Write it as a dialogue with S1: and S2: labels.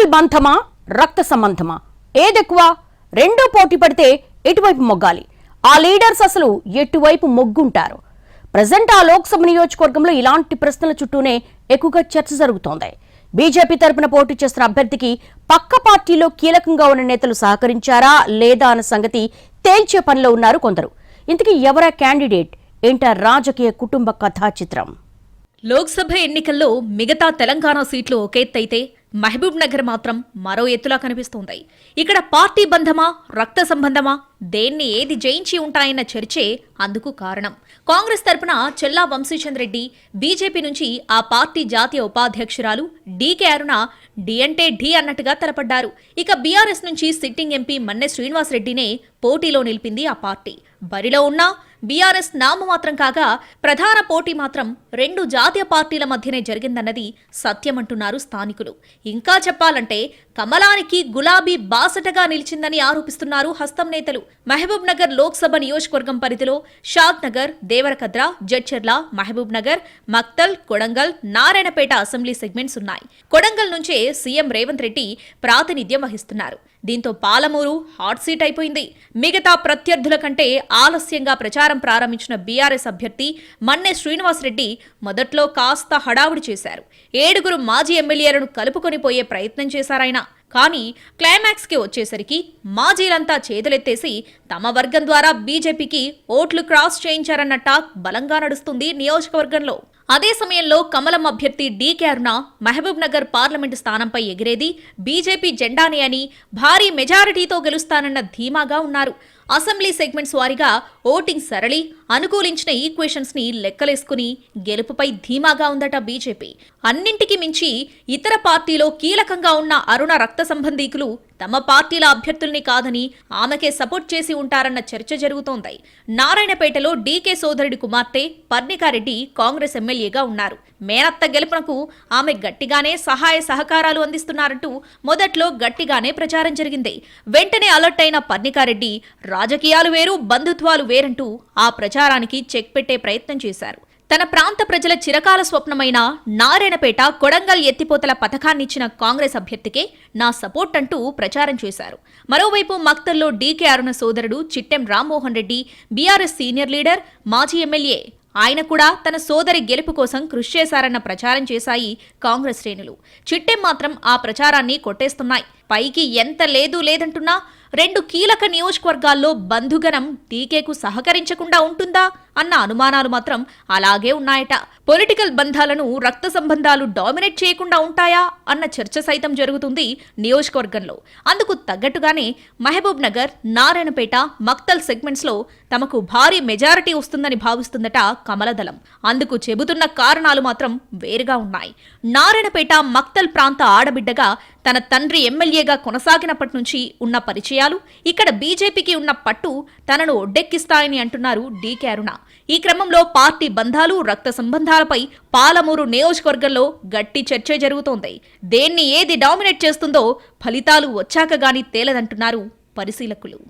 S1: Political బంధమా రక్త సంబంధమా? ఏదెక్కువ? రెండూ పోటీ పడితే ఎటువైపు మొగ్గాలి? ఆ లీడర్స్ అసలు ఎటువైపు మొగ్గుంటారు? ప్రజెంట్ ఆ లోక్సభ నియోజకవర్గంలో ఇలాంటి ప్రశ్నల చుట్టూనే ఎక్కువగా చర్చ జరుగుతోంది. బీజేపీ తరపున పోటీ చేస్తున్న అభ్యర్థికి పక్క పార్టీలో కీలకంగా ఉన్న నేతలు సహకరించారా లేదా అన్న సంగతి తేల్చే పనిలో ఉన్నారు కొందరు. ఇంతకీ ఎవరా క్యాండిడేట్? ఏంటా రాజకీయ కుటుంబ కథా చిత్రం
S2: లోక్సభ ఎన్నికల్లో మిగతా తెలంగాణ సీట్లు ఒకెత్తైతే మహబూబ్ నగర్ మాత్రం మరో ఎత్తులా కనిపిస్తోంది. ఇక్కడ పార్టీ బంధమా రక్త సంబంధమా దేన్ని ఏది జయించి ఉంటాయన్న చర్చే అందుకు కారణం. కాంగ్రెస్ తరపున చెల్లా వంశీచంద్ రెడ్డి బీజేపీ నుంచి ఆ పార్టీ జాతీయ ఉపాధ్యక్షురాలు డీకే అరుణ డి అంటే ఢీ అన్నట్టుగా తలపడ్డారు. ఇక బీఆర్ఎస్ నుంచి సిట్టింగ్ ఎంపీ మన్నె శ్రీనివాస్ రెడ్డినే పోటీలో నిలిపింది ఆ పార్టీ. బరిలో ఉన్న బీఆర్ఎస్ నామమాత్రం కాగా ప్రధాన పోటీ మాత్రం రెండు జాతీయ పార్టీల మధ్యనే జరిగిందన్నది సత్యమంటున్నారు స్థానికులు. ఇంకా చెప్పాలంటే కమలానికి గులాబీ బాసటగా నిలిచిందని ఆరోపిస్తున్నారు హస్తం నేతలు. మహబూబ్ నగర్ లోక్సభ నియోజకవర్గం పరిధిలో షాద్ నగర్ దేవరకద్ర జడ్చర్ల మహబూబ్ నగర్ మక్తల్ కొడంగల్ నారాయణపేట అసెంబ్లీ సెగ్మెంట్స్ ఉన్నాయి. కొడంగల్ నుంచే సీఎం రేవంత్ రెడ్డి ప్రాతినిధ్యం వహిస్తున్నారు. దీంతో పాలమూరు హాట్ సీట్ అయిపోయింది. మిగతా ప్రత్యర్థుల కంటే ఆలస్యంగా ప్రచారం ప్రారంభించిన బీఆర్ఎస్ అభ్యర్థి మన్నె శ్రీనివాసరెడ్డి మొదట్లో కాస్త హడావుడి చేశారు. ఏడుగురు మాజీ ఎమ్మెల్యేలను కలుపుకొని పోయే ప్రయత్నం చేశారాయన. కానీ క్లైమాక్స్కి వచ్చేసరికి మాజీలంతా చేతులెత్తేసి తమ వర్గం ద్వారా బీజేపీకి ఓట్లు క్రాస్ చేయించారన్న టాక్ బలంగా నడుస్తుంది నియోజకవర్గంలో. అదే సమయంలో కమలం అభ్యర్థి డీకే అరుణ మహబూబ్ నగర్ పార్లమెంటు స్థానంపై ఎగిరేది బీజేపీ జెండానే అని భారీ మెజారిటీతో గెలుస్తానన్న ధీమాగా ఉన్నారు. అసెంబ్లీ సెగ్మెంట్స్ వారీగా ఓటింగ్ సరళి అనుకూలించిన ఈక్వేషన్స్ని లెక్కలేసుకుని గెలుపుపై ధీమాగా ఉందట బీజేపీ. అన్నింటికి మించి ఇతర పార్టీలో కీలకంగా ఉన్న అరుణ రక్త సంబంధీకులు తమ పార్టీల అభ్యర్థుల్ని కాదని ఆమెకే సపోర్ట్ చేసి ఉంటారన్న చర్చ జరుగుతోంది. నారాయణపేటలో డీకే సోదరుడి కుమార్తె పర్ణికారెడ్డి కాంగ్రెస్ ఎమ్మెల్యేగా ఉన్నారు. మేనత్త గెలుపునకు ఆమె గట్టిగానే సహాయ సహకారాలు అందిస్తున్నారంటూ మొదట్లో గట్టిగానే ప్రచారం జరిగింది. వెంటనే అలర్ట్ అయిన పర్ణికారెడ్డి రాజకీయాలు వేరు బంధుత్వాలు వేరంటూ ఆ ప్రచారానికి చెక్ పెట్టే ప్రయత్నం చేశారు. తన ప్రాంత ప్రజల చిరకాల స్వప్నమైన నారాయణపేట కొడంగల్ ఎత్తిపోతల పథకాన్నిచ్చిన కాంగ్రెస్ అభ్యర్థికే నా సపోర్ట్ అంటూ ప్రచారం చేశారు. మరోవైపు మక్తల్లో డీకే అరుణ సోదరుడు Chittem Rammohan Reddy BRS senior leader మాజీ ఎమ్మెల్యే ఆయన కూడా తన సోదరి గెలుపు కోసం కృషి చేశారన్న ప్రచారం చేశాయి కాంగ్రెస్ శ్రేణులు. చిట్టెం మాత్రం ఆ ప్రచారాన్ని కొట్టేస్తున్నాయి. పైకి ఎంత లేదు లేదంటున్నా రెండు కీలక నియోజకవర్గాల్లో బంధుగణం టీకేకు సహకరించకుండా ఉంటుందా అన్న అనుమానాలు మాత్రం అలాగే ఉన్నాయట. పొలిటికల్ బంధాలను రక్త సంబంధాలు డామినేట్ చేయకుండా ఉంటాయా అన్న చర్చ సైతం జరుగుతుంది నియోజకవర్గంలో. అందుకు తగ్గట్టుగానే మహబూబ్ నగర్ నారాయణపేట మక్తల్ సెగ్మెంట్స్లో తమకు భారీ మెజారిటీ వస్తుందని భావిస్తుందట కమలదళం. అందుకు చెబుతున్న కారణాలు మాత్రం వేరుగా ఉన్నాయి. నారాయణపేట మక్తల్ ప్రాంత ఆడబిడ్డగా తన తండ్రి ఎమ్మెల్యే ఎమ్మెల్యేగా కొనసాగినప్పటి నుంచి ఉన్న పరిచయాలు ఇక్కడ బీజేపీకి ఉన్న పట్టు తనను ఒడ్డెక్కిస్తాయని అంటున్నారు డీకే అరుణ. ఈ క్రమంలో పార్టీ బంధాలు రక్త సంబంధాలపై పాలమూరు నియోజకవర్గంలో గట్టి చర్చ జరుగుతోంది. దేన్ని ఏది డామినేట్ చేస్తుందో ఫలితాలు వచ్చాక గాని తేలదంటున్నారు పరిశీలకులు.